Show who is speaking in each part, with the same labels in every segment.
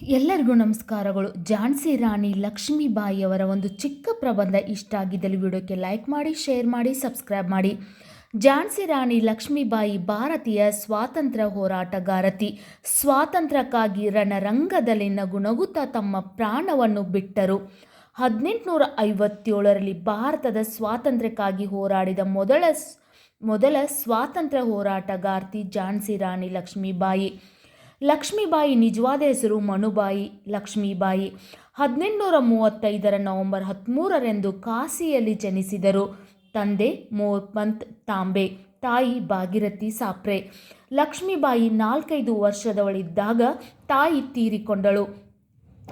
Speaker 1: ಎಲ್ಲರಿಗೂ ನಮಸ್ಕಾರಗಳು. ಝಾನ್ಸಿ ರಾಣಿ ಲಕ್ಷ್ಮೀಬಾಯಿಯವರ ಒಂದು ಚಿಕ್ಕ ಪ್ರಬಂಧ ಇಷ್ಟ ಆಗಿದ್ದಲ್ಲಿ ವಿಡಿಯೋಕ್ಕೆ ಲೈಕ್ ಮಾಡಿ, ಶೇರ್ ಮಾಡಿ, ಸಬ್ಸ್ಕ್ರೈಬ್ ಮಾಡಿ. ಝಾನ್ಸಿ ರಾಣಿ ಲಕ್ಷ್ಮೀಬಾಯಿ ಭಾರತೀಯ ಸ್ವಾತಂತ್ರ್ಯ ಹೋರಾಟಗಾರತಿ. ಸ್ವಾತಂತ್ರ್ಯಕ್ಕಾಗಿ ರಣರಂಗದಲ್ಲಿ ನಗುನಗುತ್ತಾ ತಮ್ಮ ಪ್ರಾಣವನ್ನು ಬಿಟ್ಟರು. ಹದಿನೆಂಟುನೂರ ಐವತ್ತೇಳರಲ್ಲಿ ಭಾರತದ ಸ್ವಾತಂತ್ರ್ಯಕ್ಕಾಗಿ ಹೋರಾಡಿದ ಮೊದಲ ಮೊದಲ ಸ್ವಾತಂತ್ರ್ಯ ಹೋರಾಟಗಾರ್ತಿ ಝಾನ್ಸಿ ರಾಣಿ ಲಕ್ಷ್ಮೀಬಾಯಿ. ಲಕ್ಷ್ಮೀಬಾಯಿ ನಿಜವಾದ ಹೆಸರು ಮನುಬಾಯಿ ಲಕ್ಷ್ಮೀಬಾಯಿ. ಹದಿನೆಂಟುನೂರ ಮೂವತ್ತೈದರ ನವೆಂಬರ್ ಹದಿಮೂರರಂದು ಕಾಸಿಯಲ್ಲಿ ಜನಿಸಿದರು. ತಂದೆ ಮೋರ್ಪಂತ್ ತಾಂಬೆ, ತಾಯಿ ಭಾಗಿರಥಿ ಸಾಪ್ರೆ. ಲಕ್ಷ್ಮೀಬಾಯಿ ನಾಲ್ಕೈದು ವರ್ಷದವಳಿದ್ದಾಗ ತಾಯಿ ತೀರಿಕೊಂಡಳು.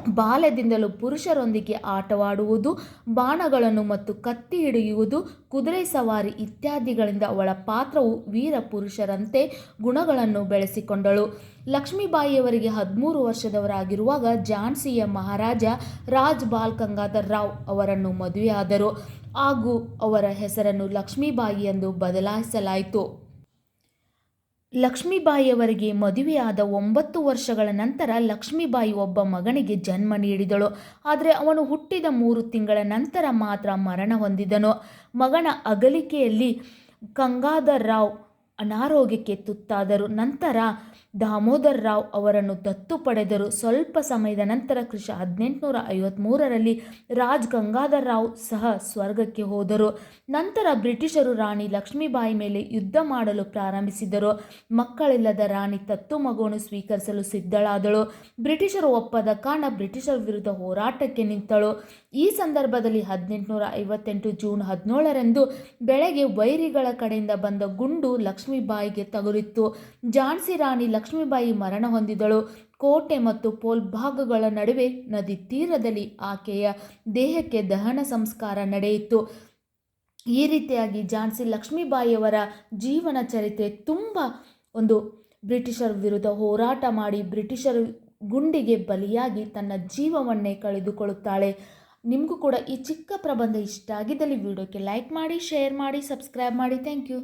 Speaker 1: ಬಾಲ್ಯದಿಂದಲೂ ಪುರುಷರೊಂದಿಗೆ ಆಟವಾಡುವುದು, ಬಾಣಗಳನ್ನು ಮತ್ತು ಕತ್ತಿ ಹಿಡಿಯುವುದು, ಕುದುರೆ ಸವಾರಿ ಇತ್ಯಾದಿಗಳಿಂದ ಅವಳ ಪಾತ್ರವು ವೀರ ಪುರುಷರಂತೆ ಗುಣಗಳನ್ನು ಬೆಳೆಸಿಕೊಂಡಳು. ಲಕ್ಷ್ಮೀಬಾಯಿಯವರಿಗೆ ಹದಿಮೂರು ವರ್ಷದವರಾಗಿರುವಾಗ ಝಾನ್ಸಿಯ ಮಹಾರಾಜ ರಾಜ್ ಬಾಲ್ ಗಂಗಾಧರ್ ರಾವ್ ಅವರನ್ನು ಮದುವೆಯಾದರು. ಹಾಗೂ ಅವರ ಹೆಸರನ್ನು ಲಕ್ಷ್ಮೀಬಾಯಿ ಎಂದು ಬದಲಾಯಿಸಲಾಯಿತು. ಲಕ್ಷ್ಮೀಬಾಯಿಯವರಿಗೆ ಮದುವೆಯಾದ ಒಂಬತ್ತು ವರ್ಷಗಳ ನಂತರ ಲಕ್ಷ್ಮೀಬಾಯಿ ಒಬ್ಬ ಮಗನಿಗೆ ಜನ್ಮ ನೀಡಿದಳು. ಆದರೆ ಅವನು ಹುಟ್ಟಿದ ಮೂರು ತಿಂಗಳ ನಂತರ ಮಾತ್ರ ಮರಣ ಹೊಂದಿದನು. ಮಗನ ಅಗಲಿಕೆಯಲ್ಲಿ ಗಂಗಾಧರ್ ರಾವ್ ಅನಾರೋಗ್ಯಕ್ಕೆ ತುತ್ತಾದರು ನಂತರ ದಾಮೋದರ್ ರಾವ್ ಅವರನ್ನು ದತ್ತು ಪಡೆದರು. ಸ್ವಲ್ಪ ಸಮಯದ ನಂತರ ಕೃಷ ಹದಿನೆಂಟುನೂರ ಐವತ್ತ್ಮೂರರಲ್ಲಿ ರಾಜ್ ಗಂಗಾಧರ್ ರಾವ್ ಸಹ ಸ್ವರ್ಗಕ್ಕೆ ಹೋದರು. ನಂತರ ಬ್ರಿಟಿಷರು ರಾಣಿ ಲಕ್ಷ್ಮೀಬಾಯಿ ಮೇಲೆ ಯುದ್ಧ ಮಾಡಲು ಪ್ರಾರಂಭಿಸಿದರು. ಮಕ್ಕಳಿಲ್ಲದ ರಾಣಿ ತತ್ತು ಮಗುವನ್ನು ಸ್ವೀಕರಿಸಲು ಸಿದ್ಧಳಾದಳು. ಬ್ರಿಟಿಷರು ಒಪ್ಪದ ಕಾರಣ ಬ್ರಿಟಿಷರ ವಿರುದ್ಧ ಹೋರಾಟಕ್ಕೆ ನಿಂತಳು. ಈ ಸಂದರ್ಭದಲ್ಲಿ ಹದಿನೆಂಟುನೂರ ಐವತ್ತೆಂಟು ಜೂನ್ ಹದಿನೇಳರಂದು ಬೆಳಗ್ಗೆ ವೈರಿಗಳ ಕಡೆಯಿಂದ ಬಂದ ಗುಂಡು ಲಕ್ಷ್ಮೀಬಾಯಿಗೆ ತಗುಲಿತ್ತು. ಝಾನ್ಸಿ ರಾಣಿ ಲಕ್ಷ್ಮೀಬಾಯಿ ಮರಣ ಹೊಂದಿದಳು. ಕೋಟೆ ಮತ್ತು ಪೋಲ್ ಭಾಗಗಳ ನಡುವೆ ನದಿ ತೀರದಲ್ಲಿ ಆಕೆಯ ದೇಹಕ್ಕೆ ದಹನ ಸಂಸ್ಕಾರ ನಡೆಯಿತು. ಈ ರೀತಿಯಾಗಿ ಝಾನ್ಸಿ ಲಕ್ಷ್ಮೀಬಾಯಿಯವರ ಜೀವನ ಚರಿತ್ರೆ ತುಂಬ ಒಂದು ಬ್ರಿಟಿಷರ ವಿರುದ್ಧ ಹೋರಾಟ ಮಾಡಿ ಬ್ರಿಟಿಷರ ಗುಂಡಿಗೆ ಬಲಿಯಾಗಿ ತನ್ನ ಜೀವವನ್ನೇ ಕಳೆದುಕೊಳ್ಳುತ್ತಾಳೆ. ನಿಮಗೂ ಕೂಡ ಈ ಚಿಕ್ಕ ಪ್ರಬಂಧ ಇಷ್ಟ ಆಗಿದ್ದಲ್ಲಿ ವಿಡಿಯೋಕ್ಕೆ ಲೈಕ್ ಮಾಡಿ, ಶೇರ್ ಮಾಡಿ, ಸಬ್ಸ್ಕ್ರೈಬ್ ಮಾಡಿ. Thank you.